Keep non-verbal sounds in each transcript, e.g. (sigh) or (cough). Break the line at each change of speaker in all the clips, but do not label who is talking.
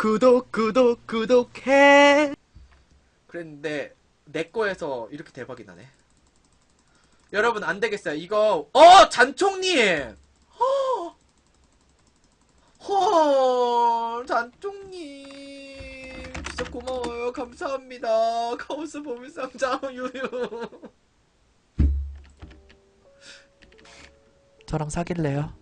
구독 구독 구독해. 그랬는데 내 거에서 이렇게 대박이 나네. 여러분 안 되겠어요. 이거 어 잔총님! 허! 헐, 잔총님! 진짜 고마워요. 감사합니다. 카오스 보물상자 유유. 저랑 사귈래요?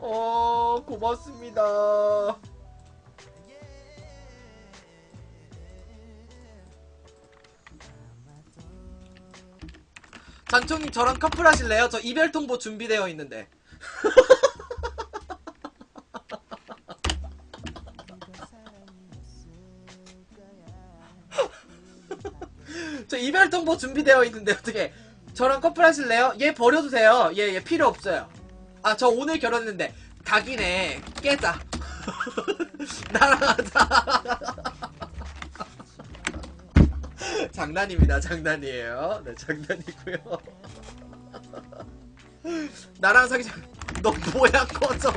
어, 고맙습니다. 잔총님 저랑 커플 하실래요? 저 이별 통보 준비되어 있는데. (laughs) 저 이별 통보 준비되어 있는데 어떻게 저랑 커플 하실래요? 얘 버려주세요. 얘, 얘 필요 없어요. 아, 저 오늘 결혼했는데 각이네 깨자. (laughs) 하자. (laughs) 장난입니다. 장난이에요. 네, 장난이고요. (laughs) 나랑 사귀자. 너 뭐야 꺼져.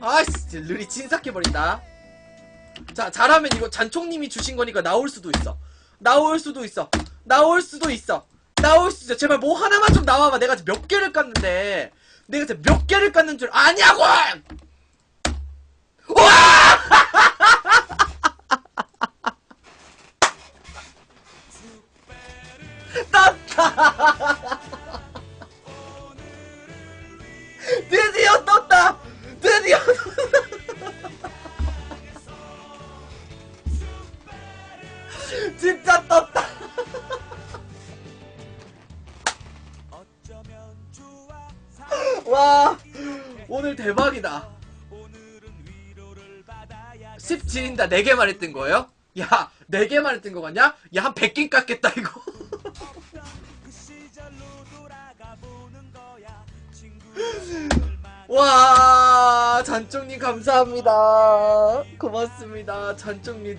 아이씨, 진짜 르리 찐삭해버린다. 자, 잘하면 이거 잔총님이 주신 거니까 나올 수도 있어. 나올 수도 있어. 나올 수도 있어. 나올 수도 있어. 제발 뭐 하나만 좀 나와봐. 내가 지금 몇 개를 깠는데. 내가 지금 몇 개를 깠는 줄 아냐고! 와! (laughs) 떴다! 진짜 떴다! 와 오늘 대박이다 10 지린다 4개만 했던 거예요? 야 4개만 했던 거 같냐? 야 한 100개 깎겠다 이거 (laughs) 와 잔쪽님 감사합니다 고맙습니다 잔쪽님